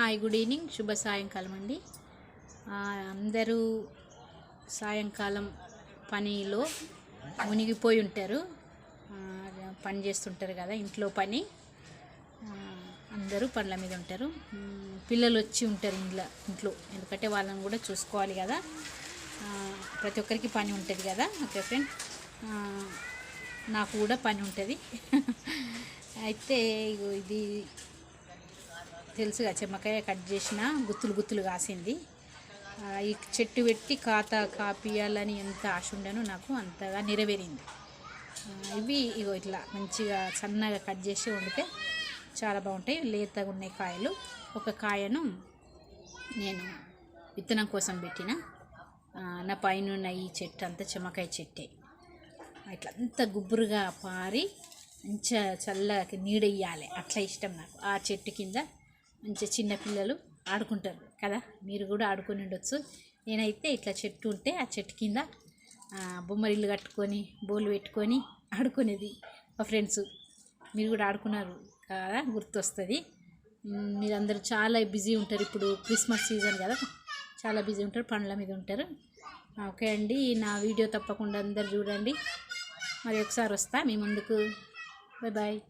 Hi good evening. శుభ సాయంకాలం అండి. అందరూ సాయంకాలం పనిలో మునిగిపోయి ఉంటారు. పని చేస్తుంటారు కదా ఇంట్లో పని. అందరూ పనుల మీద ఉంటారు. పిల్లలు వచ్చి ఉంటారు ఇంట్లో ఇంట్లో. ఎందుకంటే వాళ్ళని కూడా చూసుకోవాలి కదా. ప్రతి ఒక్కరికి పని ఉంటుంది కదా ఓకే ఫ్రెండ్? నాకు కూడా పని ఉంటుంది. అయితే ఇది తెలుసుగా చెమ్మకాయ కట్ చేసిన గుత్తులు గుత్తులు కాసింది. ఈ చెట్టు పెట్టి ఖాతా కాపియాలని ఎంత ఆశ ఉండనో నాకు అంతగా నెరవేరింది. ఇవి ఇగో ఇట్లా మంచిగా సన్నగా కట్ చేసి వండితే చాలా బాగుంటాయి. లేతగా ఉన్నాయి కాయలు. ఒక కాయను నేను విత్తనం కోసం పెట్టిన. నా పైన ఉన్న ఈ చెట్టు అంతా చెమ్మకాయ చెట్టే. ఇట్లా అంత గుబురుగా పారి మంచిగా చల్లగా నీడెయ్యాలి అట్లా ఇష్టం నాకు. ఆ చెట్టు కింద మంచిగా చిన్నపిల్లలు ఆడుకుంటారు కదా? మీరు కూడా ఆడుకొని ఉండొచ్చు. నేనైతే ఇట్లా చెట్టు ఉంటే ఆ చెట్టు కింద బొమ్మరిల్లు కట్టుకొని బోలు పెట్టుకొని ఆడుకునేది మా ఫ్రెండ్స్. మీరు కూడా ఆడుకున్నారు కదా? గుర్తొస్తుంది. మీరందరూ చాలా బిజీ ఉంటారు ఇప్పుడు క్రిస్మస్ సీజన్ కదా? చాలా బిజీ ఉంటారు పండ్ల మీద ఉంటారు. ఓకే అండి నా వీడియో తప్పకుండా అందరు చూడండి. మరి ఒకసారి వస్తా మీ ముందుకు. Bye bye